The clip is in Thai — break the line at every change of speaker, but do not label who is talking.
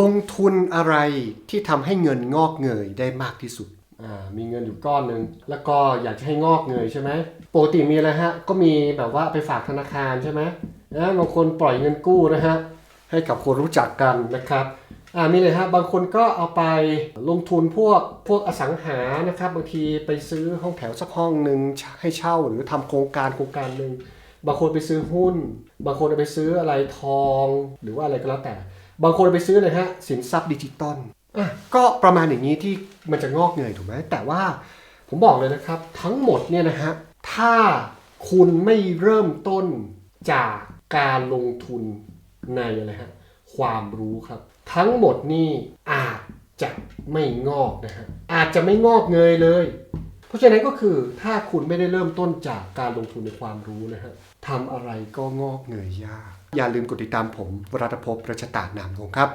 ลงทุนอะไรที่ทำให้เงินงอกเงยได้มากที่สุด อ่า มีเงินอยู่ก้อนหนึ่งแล้วก็อยากจะให้งอกเงยใช่ไหมปกติมีอะไรฮะ ก็มีแบบว่าไปฝากธนาคารใช่ไหมนะบางคนปล่อยเงินกู้นะฮะ ให้กับคนรู้จักกันนะครับ อ่า มีเลยฮะ บางคนก็เอาไปลงทุนพวกพวกอสังหา นะครับ บางทีไปซื้อห้องแถวสักห้องหนึ่งให้เช่าหรือทำโครงการโครงการหนึ่ง บางคนไปซื้อหุ้น บางคนไปซื้ออะไรทอง หรือว่าอะไรก็แล้วแต่ บางคนไปซื้อเลยฮะสินทรัพย์ดิจิตอลอะก็ประมาณอย่างนี้ที่มันจะงอกเงยถูกไหมแต่ว่าผมบอกเลยนะครับ ทั้งหมดเนี่ยนะฮะถ้าคุณไม่เริ่มต้นจากการลงทุนในอะไรฮะความรู้ครับ ทั้งหมดนี่อาจจะไม่งอกนะฮะอาจจะไม่งอกเงยเลย เพราะฉะนั้นก็คือถ้าคุณไม่ได้เริ่มต้นจากการลงทุนในความรู้นะฮะทำอะไรก็งอกเงยยาก อย่าลืมกดติดตามผมวรัตภพรัชตานามวงครับ